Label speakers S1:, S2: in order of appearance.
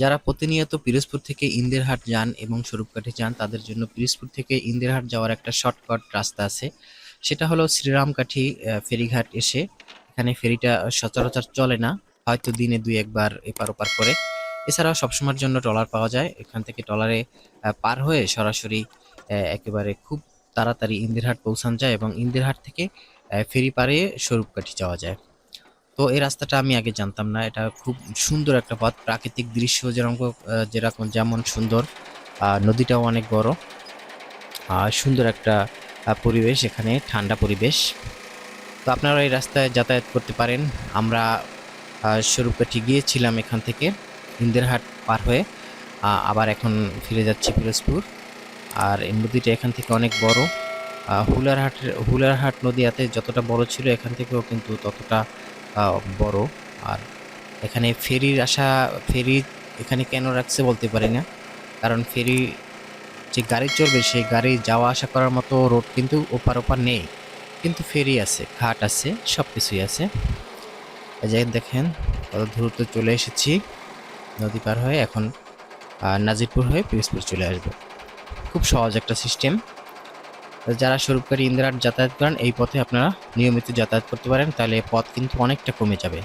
S1: যারা প্রতিনিয়ত পিরোজপুর থেকে ইন্দিরহাট যান এবং স্বরূপকাঠি যান, তাদের জন্য পিরোজপুর থেকে ইন্দিরহাট যাওয়ার একটা শর্টকাট রাস্তা আছে। সেটা হলো শ্রীরামকাঠি ফেরিঘাট এসে এখানে ফেরিটা সচরাচর চলে না, হয়তো দিনে দুই একবার এপার ওপার করে। এছাড়াও সবসময়ের জন্য ট্রলার পাওয়া যায়। এখান থেকে ট্রলারে পার হয়ে সরাসরি একেবারে খুব তাড়াতাড়ি ইন্দিরহাট পৌঁছান যায় এবং ইন্দিরহাট থেকে ফেরি পারে স্বরূপকাঠি যাওয়া যায়। তো এই রাস্তাটা আমি আগে জানতাম না। এটা খুব সুন্দর একটা পথ। প্রাকৃতিক দৃশ্য যেরকম যেরকম যেমন সুন্দর। আহ, নদীটাও অনেক বড়। আর সুন্দর একটা পরিবেশ এখানে ঠান্ডা পরিবেশ। তো আপনারা এই রাস্তায় যাতায়াত করতে পারেন। আমরা স্বরূপকাঠি গিয়েছিলাম এখান থেকে ইন্দিরহাট পার হয়ে। আবার এখন ফিরে যাচ্ছি পিরোজপুর। আর এই নদীটা এখান থেকে অনেক বড়। হুলারহাটের হুলারহাট নদীয়াতে যতটা বড় ছিল এখান থেকেও কিন্তু ততটা বড়। আর এখানে ফেরির আসা ফেরি এখানে কেন রাখছে বলতে পারি না। কারণ ফেরি যে গাড়ি চলবে সেই গাড়ি যাওয়া আসা করার মতো রোড কিন্তু ওপার ওপার নেই। কিন্তু ফেরি আছে, ঘাট আছে সব কিছুই আছে। এই যে দেখেন, কত দ্রুত চলে এসেছি। নদী পার হয়ে এখন নাজিরপুর হয়ে পিরোজপুর চলে আসবে। খুব সহজ একটা সিস্টেম যারা স্বরূপকারী ইন্দ্রার যাতায়াত করেন, এই পথে আপনারা নিয়মিত যাতায়াত করতে পারেন, তাহলে পথ কিন্তু অনেকটা কমে যাবে।